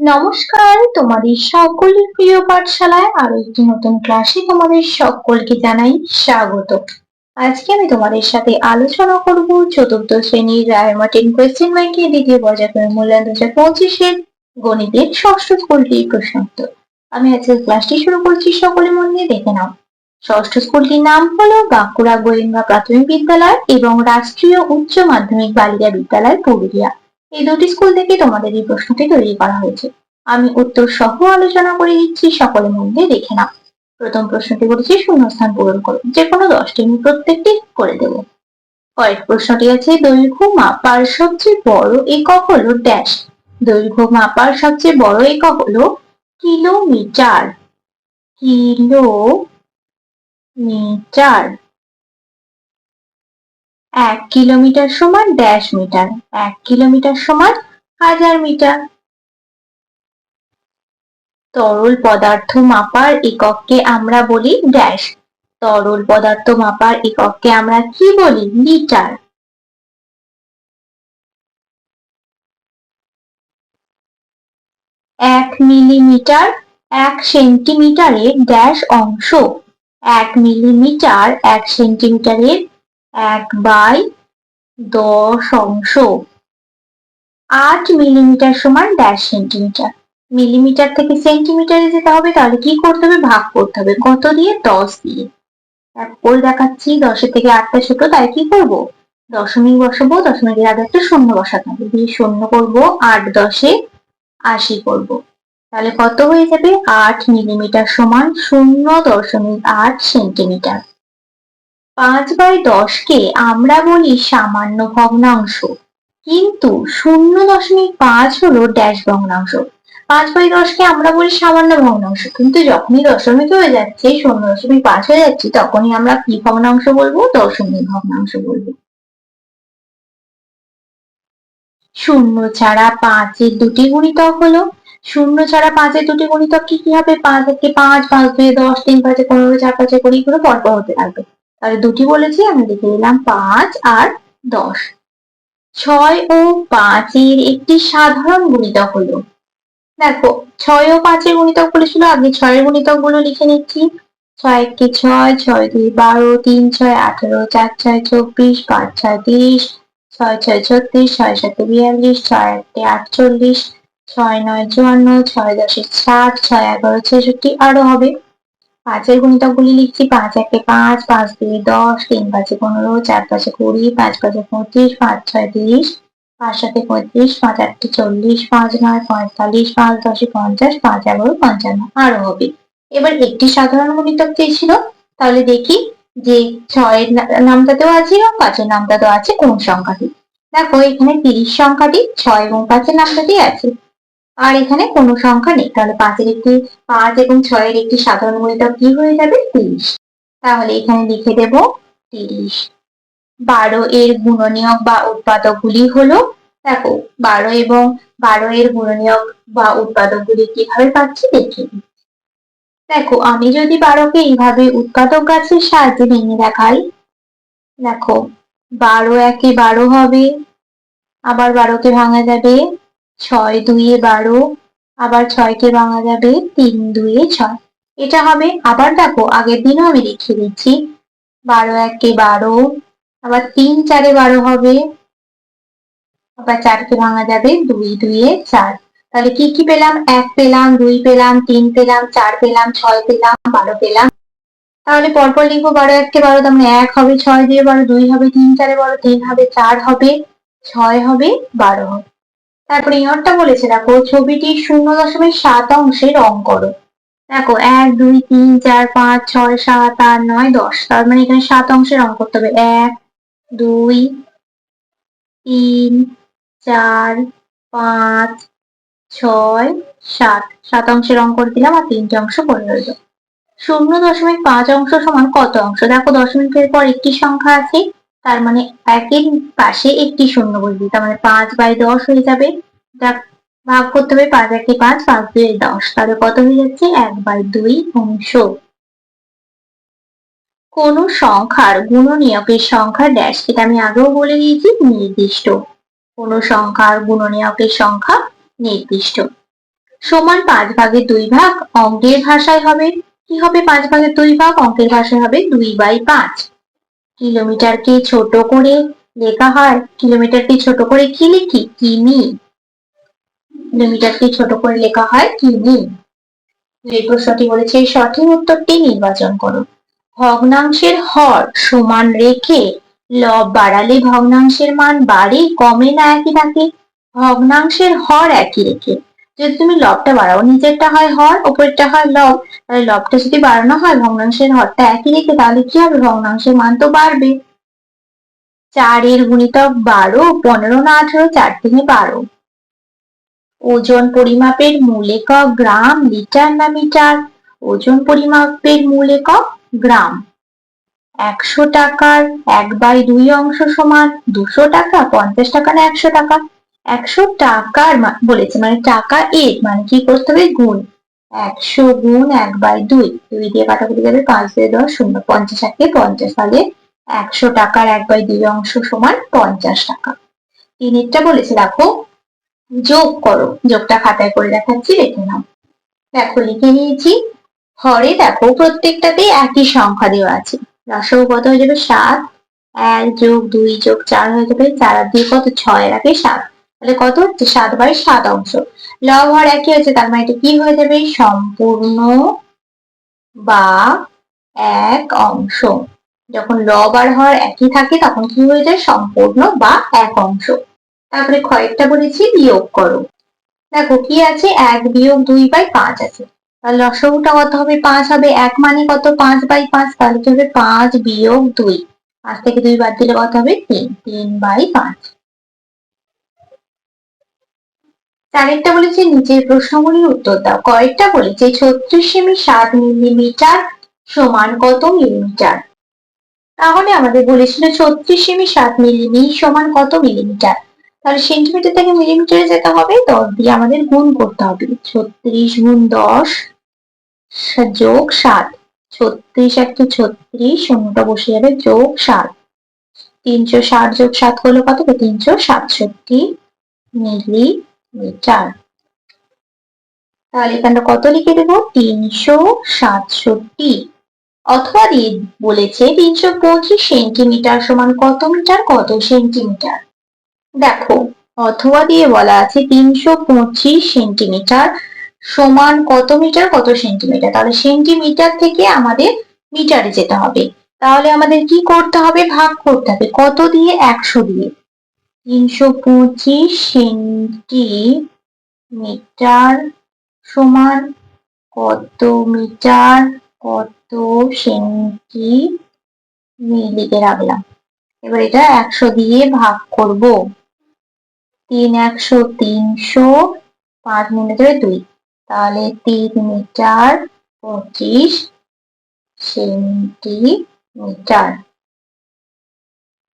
নমস্কার, তোমাদের সকলের প্রিয় পাঠশালায় আরও একটি নতুন ক্লাসে তোমাদের সকলকে জানাই স্বাগত। আজকে আমি তোমাদের সাথে আলোচনা করব চতুর্থ শ্রেণির রায়মার্টিন কোয়েশ্চেন ব্যাংকের দ্বিতীয় পর্যায়ের মূল্যায়ন দু হাজার পঁচিশের গণিতের ষষ্ঠ স্কুলটির প্রশ্ন উত্তর আমি আজকে ক্লাসটি শুরু করছি, সকলে মন দিয়ে দেখে নাও। ষষ্ঠ স্কুলটির নাম হলো বাঁকুড়া গোয়েন্দা প্রাথমিক বিদ্যালয় এবং রাষ্ট্রীয় উচ্চ মাধ্যমিক বালিকা বিদ্যালয় পুরুলিয়া। এই দুটি স্কুল থেকে তোমাদের এই প্রশ্নটি তৈরি করা হয়েছে। আমি উত্তর সহ আলোচনা করে দিচ্ছি, সকলের মধ্যে দেখে নাও। প্রথম প্রশ্নটি বলেছি, শূন্যস্থান পূরণ করো। যে কোনো দশটি আমি প্রত্যেকটি করে দেব। কয়েক প্রশ্নটি আছে, দৈর্ঘ্য মাপার সবচেয়ে বড় একক হলো ড্যাশ দৈর্ঘ্য মাপার সবচেয়ে বড় একক হলো কিলোমিটার। কিলো মিটার এক কিলোমিটার সমান ড্যাশ মিটার, এক কিলোমিটার সমান হাজার মিটার। তরল পদার্থ মাপার একককে আমরা বলি ড্যাশ। তরল পদার্থ মাপার একককে আমরা কি বলি? লিটার। এক মিলিমিটার, এক সেন্টিমিটারের ড্যাশ অংশ। এক মিলিমিটার, এক সেন্টিমিটারের এক বাই দশ অংশ। আট মিলিমিটার সমান ড্যাশ সেন্টিমিটার মিলিমিটার থেকে সেন্টিমিটারে যেতে হবে, তাহলে কি করতে হবে? ভাগ করতে হবে। কত দিয়ে? দশ দিয়ে। করে দেখাচ্ছি, দশের থেকে আটটা ছোট, তাই কি করব? দশমিক বসাবো, দশমিকের আগে একটা শূন্য বসাতে হবে। দিয়ে শূন্য করব, আট দশে আশি করব। তাহলে কত হয়ে যাবে? আট মিলিমিটার সমান শূন্য দশমিক আট সেন্টিমিটার পাঁচ বাই দশকে আমরা বলি সামান্য ভগ্নাংশ। কিন্তু শূন্য দশমিক পাঁচ হলো ড্যাশ ভগ্নাংশ। পাঁচ বাই দশকে আমরা বলি সামান্য ভগ্নাংশ। কিন্তু যখনই দশমিক হয়ে যাচ্ছে, শূন্য দশমিক পাঁচ হয়ে যাচ্ছে, তখনই আমরা কি ভগ্নাংশ বলব? দশমিক ভগ্নাংশ বলব। শূন্য ছাড়া পাঁচের দুটি গুণিতক হলো। শূন্য ছাড়া পাঁচের দুটি গুণিতক কি কি হবে? পাঁচ একে পাঁচ পাঁচ দুই দশ, তিন পাঁচে পনেরো, চার পাঁচে কুড়ি করে পরপর হতে থাকবে। তাহলে দুটি বলেছি, আমি লিখে দিলাম পাঁচ আর দশ। ছয় ও পাঁচের একটি সাধারণ গুণিতক হলো। দেখো, ছয় ও পাঁচের গুণিতক বলেছিল, আগে ছয়ের গুণিতকগুলো লিখে নিচ্ছি। ছয় একটি ছয় ছয় দুই বারো, তিন ছয় আঠারো, চার ছয় চব্বিশ, পাঁচ ছয় তিরিশ, ছয় ছয় ছত্রিশ, ছয় সাথে বিয়াল্লিশ, ছয় একটি আটচল্লিশ, ছয় নয় চুয়ান্ন, ছয় দশে ষাট ছয় এগারো, ছেষট্টি, আরও হবে। পাঁচের গুণিতক গুলি লিখছি, পাঁচ একে পাঁচ পাঁচ দুই দশ, তিন পাঁচে পনেরো, চার পাঁচে কুড়ি, পাঁচ পাঁচে পঁচিশ, পাঁচ ছয় তিরিশ, পাঁচ সাথে পঁয়ত্রিশ, পাঁচ আটটি চল্লিশ, পাঁচ নয় পঁয়তাল্লিশ, পাঁচ দশে পঞ্চাশ, পাঁচ এগারো, পঞ্চান্ন আরও হবে। এবার একটি সাধারণ গুণিতক চেয়েছিল তাহলে দেখি যে ছয়ের নামটাতেও আছে এবং পাঁচের নামটাতেও আছে কোন সংখ্যাটি? দেখো এখানে তিরিশ সংখ্যাটি, ছয় এবং পাঁচের নামটাতেই আছে? আর এখানে কোনো সংখ্যা নেই। তাহলে পাঁচের একটি পাঁচ এবং ছয়ের একটি সাধারণ গুণিতক কি হয়ে যাবে? তিরিশ। তাহলে এখানে লিখে দেব তিরিশ। বারো এর গুণনীয়ক বা উৎপাদকগুলি হলো, দেখো, বারো এবং বারো এর গুণনীয়ক বা উৎপাদকগুলি কীভাবে পাচ্ছি দেখে দেখো, আমি যদি বারোকে এইভাবে উৎপাদক গাছের সাহায্যে ভেঙে দেখাই, দেখো, বারো একে বারো হবে, আবার বারোকে ভাঙা যাবে ছয় দুইয়ে বারো, আবার ছয়কে ভাঙা যাবে তিন দুইয়ে ছয়। এটা হবে আবার দেখো, আগের দিনও আমি লিখে দিচ্ছি। বারো একে বারো, আবার তিন চারে বারো হবে, আবার চারকে ভাঙা যাবে দুই দুইয়ে চার। তাহলে কি কি পেলাম? এক পেলাম, দুই পেলাম, তিন পেলাম, চার পেলাম, ছয় পেলাম, বারো পেলাম। তাহলে পরপর লিখব বারো এককে বারো, তার মানে এক হবে ছয় দিয়ে বারো, দুই হবে তিন চারে বারো, তিন হবে চার হবে, ছয় হবে বারো। হবে তারপরে ইয়রটা বলেছে, দেখো, ছবিটি শূন্য দশমিক সাত অংশে রং করো। দেখো, এক, দুই, তিন, চার, পাঁচ, ছয়, সাত, আট, নয়, দশ। তার মানে এখানে সাত অংশে রং করতে হবে। এক, দুই, তিন, চার, পাঁচ, ছয়, সাত। সাত অংশে রং করে দিলাম আর তিনটে অংশ করে রইল। শূন্য দশমিক পাঁচ অংশ সমান কত অংশ? দেখো, দশমিকের পর একটি সংখ্যা আছে। তার মানে একের পাশে একটি শূন্য বসবে তার মানে পাঁচ বাই দশ হয়ে যাবে। যা ভাগ করতে হবে পাঁচ একে পাঁচ পাঁচ দুই দশ। তাহলে কত হয়ে যাচ্ছে? এক বাই দুই অংশ। কোন সংখ্যার গুণনীয়কের সংখ্যা ড্যাশ এটা আমি আগেও বলে দিয়েছি, নির্দিষ্ট। কোন সংখ্যার গুণনীয়কের সংখ্যা নির্দিষ্ট। সমান পাঁচ ভাগের দুই ভাগ অঙ্কের ভাষায় হবে। কি হবে? পাঁচ ভাগের দুই ভাগ অঙ্কের ভাষায় হবে দুই বাই পাঁচ। কিলোমিটারকে ছোট করে লেখা হয়? কিলোমিটারকে ছোট করে কি লিখি? কিমি। কিলোমিটারকে ছোট করে লেখা হয়? কিমি। এই প্রশ্নটি বলেছে সঠিক উত্তরটি নির্বাচন করো। ভগ্নাংশের হর সমান রেখে লব বাড়ালে ভগ্নাংশের মান বাড়ে, কমে না একই থাকে। ভগ্নাংশের হর একই রেখে। যদি তুমি লবটা বাড়াও, নিচেরটা হয় হর উপরেরটা হয় লব। তাহলে লবটা যদি বাড়ানো হয়, ভগ্নাংশের হরটা একই রেখে, তাহলে কি হবে? ভগ্নাংশের মান তো বাড়বে। চারের গুণিতক বারো, পনেরো না আঠারো, চার থেকে বারো। ওজন পরিমাপের মূল একক গ্রাম, লিটার না মিটার? ওজন পরিমাপের মূল একক গ্রাম। একশো টাকার এক বাই দুই অংশ সমান দুশো টাকা, পঞ্চাশ টাকা না একশো টাকা? একশো টাকার বলেছে মানে টাকা এর মানে কি করতে হবে? গুণ। একশো গুণ এক বাই দুই। দুই দিয়ে কাটাকুটি যাবে পাঁচ দিয়ে দশ শূন্য পঞ্চাশ একে পঞ্চাশ তাহলে একশো টাকার এক বাই দুই অংশ সমান পঞ্চাশ টাকা। তিনেরটা বলেছে, দেখো, যোগ করো। যোগটা খাতায় করে দেখাচ্ছি, রেখে নাও। দেখো, লিখে নিয়েছি। হরে, দেখো প্রত্যেকটাতে একই সংখ্যা দেওয়া আছে। রসও কত হয়ে যাবে? সাত। এক যোগ দুই যোগ চার হয়ে যাবে চার আর দুই কত? ছয়। আগে সাত। তাহলে কত? হচ্ছে সাত বাই সাত অংশ। লব হর একই হচ্ছে, তার মানে এটা কি হয়ে যাবে? সম্পূর্ণ বা এক অংশ। যখন লব আর হর একই থাকে, তখন কি হয়ে যায়? সম্পূর্ণ বা এক অংশ। তারপরে কয়েকটা বলেছি, বিয়োগ করো। দেখো কি আছে? এক বিয়োগ দুই বাই পাঁচ আছে। তাহলে লসগুটা কত হবে? পাঁচ হবে। এক মানে কত? পাঁচ বাই পাঁচ, তাহলে কি হবে? পাঁচ বিয়োগ দুই। পাঁচ থেকে দুই বাদ দিলে কত হবে? তিন। তিন বাই পাঁচ। চারেরটা বলেছে নিচের প্রশ্নগুলির উত্তর দাও। কয়েকটা বলেছে, ছত্রিশ সেমি সাত মিলিমিটার সমান কত মিলিমিটার? তাহলে আমাদের বলেছিল ছত্রিশ সেমি সাত মিলিমি সমান কত মিলিমিটার? তাহলে সেন্টিমিটার থেকে মিলিমিটারে যেতে হবে, দশ দিয়ে আমাদের গুণ করতে হবে। ছত্রিশ গুণ দশ যোগ সাত। ছত্রিশ একটা ছত্রিশ শূন্যটা বসে যাবে যোগ সাত। তিনশো ষাট যোগ সাত হলো কত? তিনশো সাতষট্টি মিলিমিটার তাহলে এখানটা কত লিখে দেবো? তিনশো সাতষট্টি। অথবা বলেছে তিনশো পঁচিশ সেন্টিমিটার সমান কত মিটার? কত সেন্টিমিটার? দেখো, অথবা দিয়ে বলা আছে তিনশো পঁচিশ সেন্টিমিটার সমান কত মিটার? কত সেন্টিমিটার? তাহলে সেন্টিমিটার থেকে আমাদের মিটারে যেতে হবে। তাহলে আমাদের কি করতে হবে? ভাগ করতে হবে। কত দিয়ে? একশো দিয়ে। তিনশো পঁচিশ সেন্টিমিটার সমান কত মিটার, কত সেন্টি লিখে রাখলাম? এবার এটা একশো দিয়ে ভাগ করব। তিন একশো, তিনশো, পাঁচ মিনিটের দুই। তাহলে তিন মিটার পঁচিশ সেন্টিমিটার।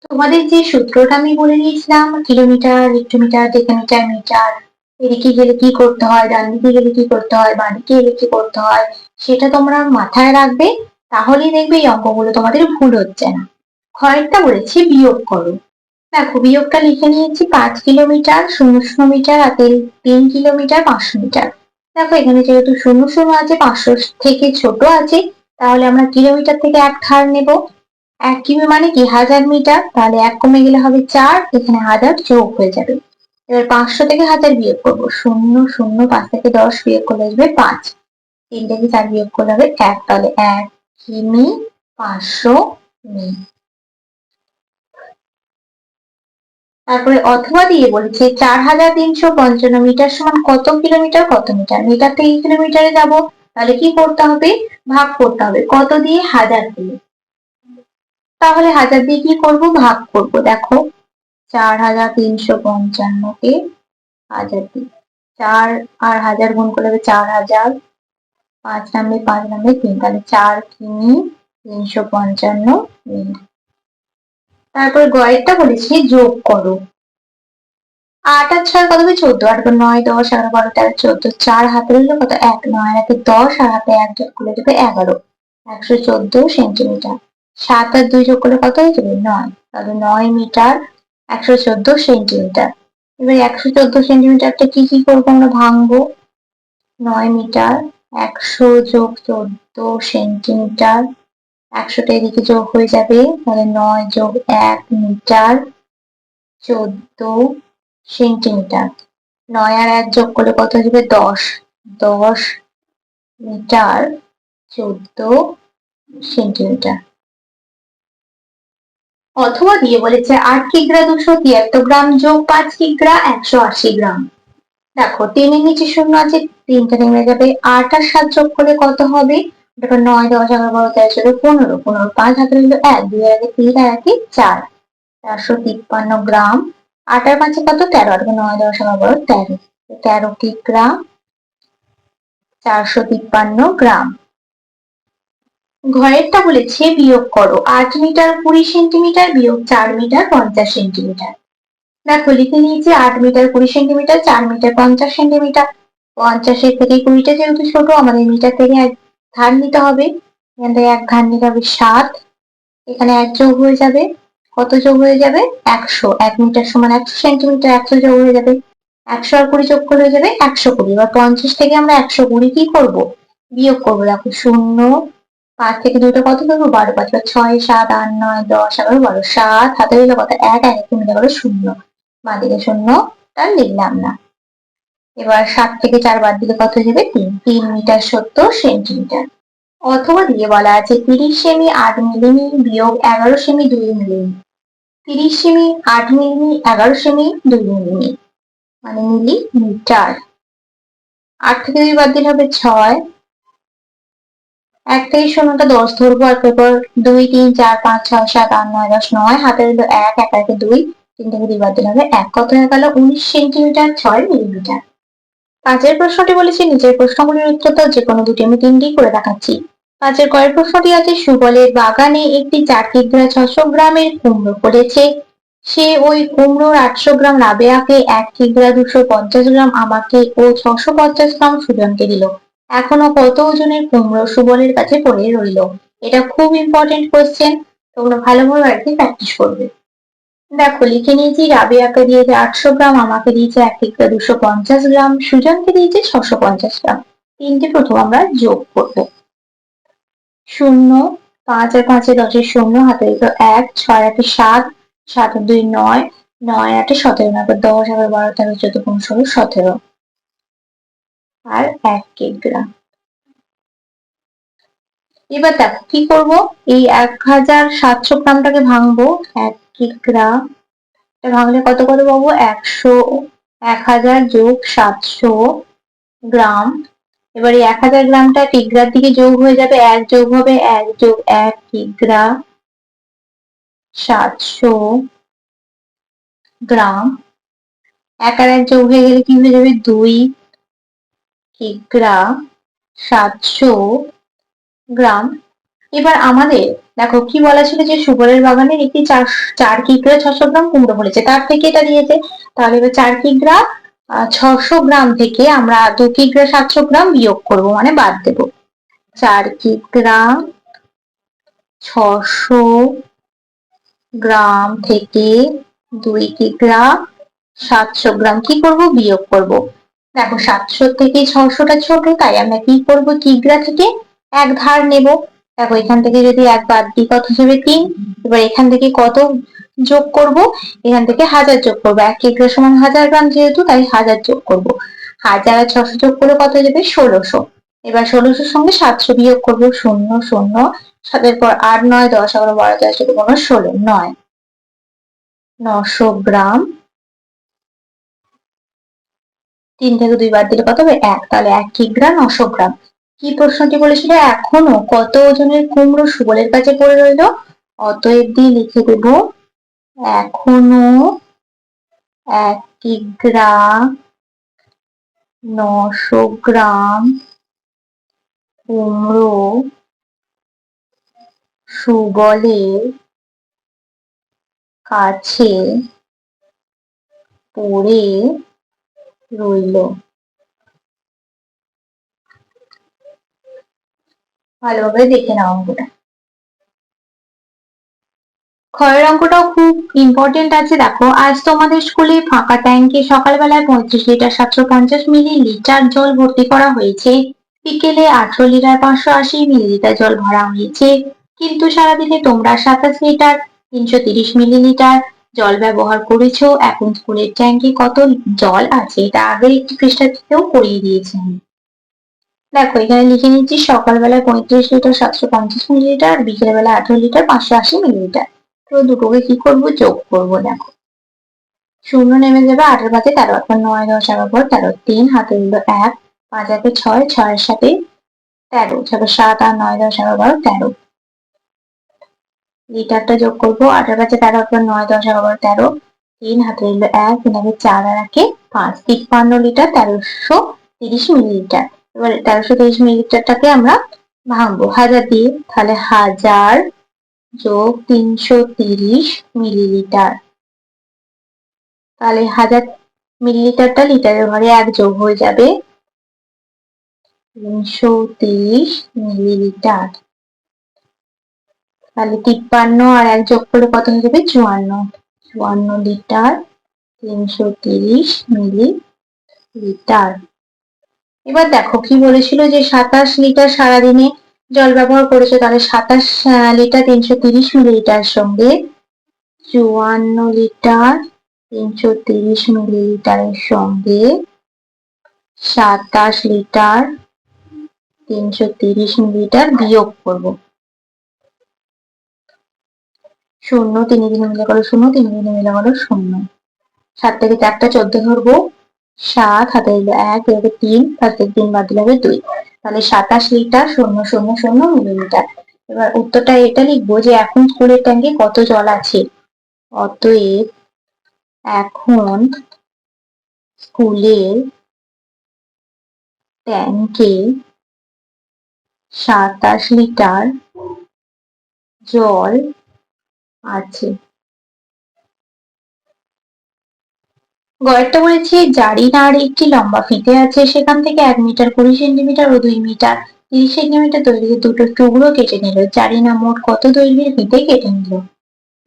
তোমাদের যে সূত্রটা আমি বলে নিয়েছিলাম কিলোমিটার হেক্টোমিটার ডেকামিটার মিটার এদিকে গেলে কি করতে হয়, ডান দিকে গেলে কি করতে হয়, বাঁ দিকে গেলে কি করতে হয়, সেটা তোমরা মাথায় রাখবে, তাহলেই দেখবে এই অঙ্কগুলো তোমাদের ভুল হচ্ছে না। খয়েরটা বলেছি, বিয়োগ করো। দেখো, বিয়োগটা লিখে নিয়েছি, পাঁচ কিলোমিটার, শূন্য শূন্য মিটার, আর তিন কিলোমিটার, পাঁচশো মিটার। দেখো, এখানে যেহেতু শূন্য শূন্য আছে, পাঁচশো থেকে ছোট আছে, তাহলে আমরা কিলোমিটার থেকে এক ধার নেব। এক কিমি মানে কি? হাজার মিটার। তাহলে এক কমে গেলে হবে চার, এখানে হাজার যোগ হয়ে যাবে। এবার পাঁচশো থেকে হাজার বিয়োগ করব। শূন্য শূন্য, পাঁচ থেকে দশ বিয়োগ করলে আসবে পাঁচ। তিন থেকে চার বিয়োগ করলে হবে এক? তাহলে এক কিমি পাঁচশো মি তারপরে অথবা দিয়ে বলেছে চার হাজার তিনশো পঞ্চান্ন মিটার সমান কত কিলোমিটার? কত মিটার? মিটার থেকে কিলোমিটারে যাব। তাহলে কি করতে হবে? ভাগ করতে হবে। কত দিয়ে? হাজার দিয়ে। তাহলে হাজার দিয়ে কি করব? ভাগ করব, দেখো। চার হাজার তিনশো পঞ্চান্নকে হাজার দিয়ে। চার আর হাজার গুণ করলে চার হাজার। পাঁচ নামে পাঁচ নামে তিন। তাহলে চার কিমি তিনশো পঞ্চান্ন তারপর গয়েরটা বলেছি, যোগ করো। আট আর ছয় কত হবে? চোদ্দ। আট নয়, দশ, এগারো, বারো, তেরো, চোদ্দ। চার হাতে রইল কত? এক, নয় হাতে দশ, আর হাতে এক যোগ করলে দেবে এগারো। একশো চোদ্দ সেন্টিমিটার। সাত আর দুই যোগ করলে কত হয়ে যাবে নয়। তাহলে নয় মিটার একশো চোদ্দ সেন্টিমিটার। এবার একশো চোদ্দ সেন্টিমিটারটা কি কি করব আমরা? ভাঙবো। নয় মিটার একশো যোগ চোদ্দ সেন্টিমিটার। একশোটা এদিকে যোগ হয়ে যাবে। তাহলে নয় যোগ এক মিটার চোদ্দ সেন্টিমিটার। নয় আর এক যোগ করলে কত হয়ে যাবে? দশ। দশ মিটার চোদ্দ সেন্টিমিটার। অথবা দিয়ে বলেছে আট কিগ্রা দুশো তিয়াত্তর গ্রাম যোগ পাঁচ কিগ্রা একশো আশি গ্রাম। দেখো তিনের নিচে শূন্য আছে, তিনটা নেমে যাবে। আট আর সাত যোগ করে কত হবে? দেখো, নয়, দশ, এগারো, বারো, তেরো, চোদ্দ, পনেরো। পনেরো, পাঁচ হাতে নিল এক, দুই আগে তিন আর আগে চার। চারশো তিপ্পান্ন গ্রাম। আট আর পাঁচে কত? তেরো। আর নয়, দশ, এগারো, বারো, তেরো। তেরো কিগ্রা চারশো তিপ্পান্ন গ্রাম। ঘরেরটা বলেছে বিয়োগ করো। আট মিটার কুড়ি সেন্টিমিটার বিয়োগ চার মিটার পঞ্চাশ সেন্টিমিটার। দেখো, লিখে নিয়েছি আট মিটার কুড়ি সেন্টিমিটার, চার মিটার পঞ্চাশ সেন্টিমিটার। পঞ্চাশের থেকে কুড়িটা যেহেতু ছোট, আমাদের মিটার থেকে এক ধার নিতে হবে। এখান থেকে এক ধার নিতে হবে সাত। এখানে এক যোগ হয়ে যাবে। কত যোগ হয়ে যাবে? একশো। এক মিটার সমান একশো সেন্টিমিটার একশো যোগ হয়ে যাবে। একশো আর কুড়ি যোগ করে হয়ে যাবে একশো কুড়ি। এবার পঞ্চাশ থেকে আমরা একশো কুড়ি কি করব? বিয়োগ করব। দেখো, শূন্য পাঁচ থেকে দুটো কত করব বারো, পাঁচ, ছয় সাত, আট, নয়, দশ, এগারো, বারো, সাত হাতে হইল কত? এক এক মিটার গেলো শূন্য। বাদিকে শূন্য, তার লিখলাম না। এবার সাত থেকে চার বাদ দিলে কত হয়ে যাবে? তিন। তিন মিটার সত্তর সেন্টিমিটার। অথবা দিয়ে বলা আছে, তিরিশ সেমি আট মিলিমি বিয়োগ এগারো সেমি দুই মিলিমি। তিরিশ সেমি আট মিলিমি এগারো সেমি দুই মিলিমি। মানে মিলি মিটার আট থেকে দুই বাদ দিলে হবে ছয়। এক থেকে শূন্যটা দশ ধরবো, আর তারপর দুই, তিন, চার, পাঁচ, ছয়, সাত, আট, নয়, দশ, নয় হাতে দিল এক এক, একে দুই, তিন থেকে দুই বাদ হবে এক। কত হয়ে গেল? উনিশ সেন্টিমিটার, ছয় মিলিমিটার। পাঁচের প্রশ্নটি বলেছি, নিচের প্রশ্নগুলির উত্তর যে কোনো দুটি আমি তিনটি করে দেখাচ্ছি। পাঁচের কয়ের প্রশ্নটি আছে সুবলের বাগানে একটি চার কিগ্রা ছশো গ্রামের কুমড়ো পড়েছে। সে ওই কুমড়োর আটশো গ্রাম রাবেয়াকে এক কিগ্রা দুশো পঞ্চাশ গ্রাম আমাকে ও ছশো পঞ্চাশ গ্রাম সুজনকে দিল। এখনও কত ওজনের কুমড়ো সুবলের কাছে পড়ে রইল? এটা খুব ইম্পর্টেন্ট কোয়েশ্চেন তোমরা ভালোভাবে আর কি প্র্যাকটিস করবে। দেখো, লিখে নিয়েছি, রাবিয়াকে দিয়েছে আটশো গ্রাম, আমাকে দিয়েছে এক কিগ্রা দুশো পঞ্চাশ গ্রাম, সুজনকে দিয়েছে ছশো পঞ্চাশ গ্রাম। তিনটে প্রথম আমরা যোগ করব। শূন্য, পাঁচ আর পাঁচে দশের শূন্য, হাতে দিত এক, ছয় আটে সাত সাত দুই নয় নয় আটে সতেরো, নয় দশ, এগারো, বারো, তেরো, চোদ্দ, পনেরো, ষোলো, সতেরো। আর এক কিগ্রা এবার দেখো, কি করব? এই এক হাজার সাতশো গ্রামটাকে ভাঙবো, এক কিগ্রা ভাঙলে কত করে পাবো? একশো, এক হাজার যোগ সাতশো গ্রাম। এবার এই এক হাজার গ্রামটা কিগ্রার দিকে যোগ হয়ে যাবে, এক যোগ হবে এক যোগ এক কিগ্রা সাতশো গ্রাম। এক আর এক যোগ হয়ে গেলে কি হয়ে যাবে? দুই কিগ্রা সাতশো গ্রাম। এবার আমাদের, দেখো, কি বলা ছিল যে সুগরের বাগানের একটি চার চার কিগ্রা ছশো গ্রাম কুমড়ো বলেছে। তার থেকে এটা দিয়েছে। তাহলে এবার চার কিগ্রা ছশো গ্রাম থেকে আমরা দু কিগ্রা সাতশো গ্রাম বিয়োগ করব মানে বাদ দেব। চার কিগ্রা ছশো গ্রাম থেকে দুই কিগ্রা সাতশো গ্রাম কি করব? বিয়োগ করব। দেখো, সাতশো থেকে ছশোটা ছোট, তাই আমরা কি করব? কিগ্রা থেকে এক ধার নেব। দেখো, এখান থেকে যদি এক বাদ দিই, কত হবে? তিন। এবার এখান থেকে কত যোগ করব? এখান থেকে হাজার যোগ করব। এক কিগ্রা সমান হাজার গ্রাম যেহেতু, তাই হাজার যোগ করব। হাজার আর ছশো যোগ করলে কত যাবে? ষোলোশো। এবার ষোলোশোর সঙ্গে সাতশো বিয়োগ করব। শূন্য শূন্য। সাতের পর আট, নয়, দশ, এগারো, বারো, তেরো, চোদ্দ, পনেরো, ষোলো, নয়। নশো গ্রাম। তিন থেকে দুই বার দিলে কত হবে? এক। তাহলে এক কিগ্রা নশো গ্রাম। কি প্রশ্নটি বলেছিল? এখনও কত ওজনের কুমড়ো সুবলের কাছে পড়ে রইল? অতএব দিয়ে লিখে দেব, এখনও এক কিগ্রা নশো গ্রাম কুমড়ো সুবলের কাছে পড়ে রইল। ভালোভাবে দেখে নাও অঙ্কটা ক্ষয়ের অঙ্কটাও খুব ইম্পর্টেন্ট আছে, দেখো। আজ তোমাদের স্কুলে ফাঁকা ট্যাঙ্কে সকালবেলায় পঁয়ত্রিশ লিটার সাতশো পঞ্চাশ মিলি লিটার জল ভর্তি করা হয়েছে। বিকেলে আঠারো লিটার পাঁচশো আশি মিলিলিটার জল ভরা হয়েছে। কিন্তু সারাদিনে তোমরা সাতাশ লিটার, তিনশো তিরিশ মিলিলিটার জল ব্যবহার করেছ? এখন স্কুলের ট্যাঙ্কে কত জল আছে? এটা আগের একটি পৃষ্ঠাতেও করিয়ে দিয়েছি। আমি দেখো, এখানে লিখে নিচ্ছি, সকালবেলায় পঁয়ত্রিশ লিটার, সাতশো পঞ্চাশ মিলিলিটার আর বিকেলবেলা আঠারো লিটার, পাঁচশো আশি মিলিলিটার। তো দুটোকে কি করব? যোগ করব, দেখো। শূন্য নেমে যাবে আটের পাতে তেরো অর্থাৎ নয়, দশ, এগারো তেরো, তিন, হাতে দিল এক, পাঁচ, একে ছয়, ছয়ের সাথে তেরো ছবে সাত আর নয়, দশ, এগারো তেরো। লিটারটা যোগ করব। আটের পাতে তেরো অর্থাৎ নয়, দশ, এগারো, তেরো। তিন হাতে দিল এক, তিন আগে চার আর একে পাঁচ। তিপ্পান্ন লিটার, তেরোশো তিরিশ মিলিলিটার। এবার তেরোশো তিরিশ মিলিলিটারটাকে আমরা ভাঙবো। হাজার দিয়ে। তাহলে হাজার যোগ তিনশো তিরিশ মিলিলিটার। তাহলে হাজার মিলিলিটারটা লিটারের ঘরে এক যোগ হয়ে যাবে তিনশো তিরিশ মিলিলিটার। তাহলে তিপ্পান্ন আর এক যোগ করে কত হয়ে যাবে? চুয়ান্ন। চুয়ান্ন লিটার তিনশো তিরিশ মিলি লিটার। এবার দেখো কি বলেছিল যে সাতাশ লিটার সারাদিনে জল ব্যবহার করেছে, তাহলে সাতাশ লিটার তিনশো তিরিশ মিলিলিটার সঙ্গে চুয়ান্ন লিটার তিনশো তিরিশ মিলিলিটারের সঙ্গে সাতাশ লিটার তিনশো তিরিশ মিলিলিটার বিয়োগ করব। শূন্য, তিন দিনে মিলে গেল শূন্য, তিন দিনে মিলে গেল শূন্য। সাত থেকে চারটা চোদ্দ ধরবো। সাত, হাতে দিল এক এভাবে তিন থেকে তিন বাদ দিলে হবে দুই। তাহলে সাতাশ লিটার শূন্য শূন্য শূন্য মিলিলিটার এবার উত্তরটা এটা লিখব যে এখন স্কুলের ট্যাঙ্কে কত জল আছে? অতএব এখন স্কুলের ট্যাঙ্কে সাতাশ লিটার জল আছে। গয়েরটা বলেছে জারিনার একটি লম্বা ফিতে আছে। সেখান থেকে এক মিটার কুড়ি সেন্টিমিটার ও দুই মিটার। তিরিশ সেন্টিমিটার দৈর্ঘ্যের দুটো টুকরো কেটে নিল। জারি না মোট কত দৈর্ঘ্যের ফিতে কেটে নিল?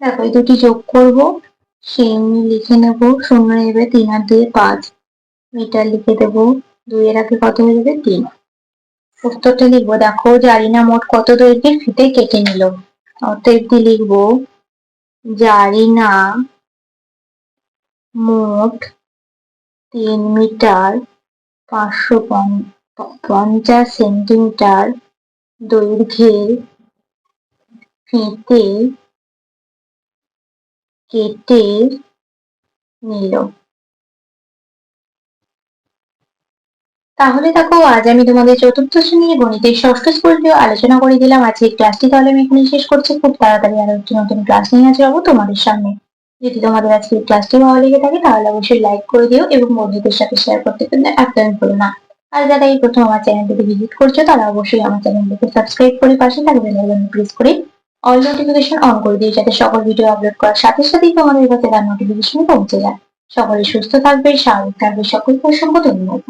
দেখো, এই দুটি যোগ করব। সেমি লিখে নেব। শূন্য নেবে তিন আর দুই পাঁচ। মিটার লিখে দেবো। দুইয়ের আগে কত হয়ে যাবে? তিন। উত্তরটা লিখব। দেখো জারিনা মোট কত দৈর্ঘ্যের ফিতে কেটে নিল। অতএব দিয়ে লিখব জারিনা মোট তিন মিটার পাঁচশো পঞ্চাশ সেন্টিমিটার দৈর্ঘ্যের ফিতে কেটে নিল। তাহলে দেখো, আজ আমি তোমাদের চতুর্থ শ্রেণির গণিতের ষষ্ঠ স্কুলটিও আলোচনা করে দিলাম। আজকে ক্লাসটি তাহলে আমি এখানে শেষ করছি। খুব তাড়াতাড়ি আরও একটি নতুন ক্লাস নিয়ে আসে যাব তোমাদের সামনে। যদি তোমাদের আজকে ক্লাসটি ভালো লেগে থাকে, তাহলে অবশ্যই লাইক করে দিও এবং বন্ধুদের সাথে শেয়ার করতে কিন্তু একদমই ভুলো না। আর যারা এই প্রথম আমার চ্যানেলটিকে ভিজিট করছ, তারা অবশ্যই আমার চ্যানেলটিকে সাবস্ক্রাইব করে পাশে থাকবে প্রেস করে অল নোটিফিকেশন অন করে দিও, যাতে সকল ভিডিও আপলোড করার সাথে সাথেই তোমাদের কাছে তার নোটিফিকেশন পৌঁছে যায়। সকলে সুস্থ থাকবে, স্বাভাবিক থাকবে, সকলকে অসংখ্য ধন্যবাদ।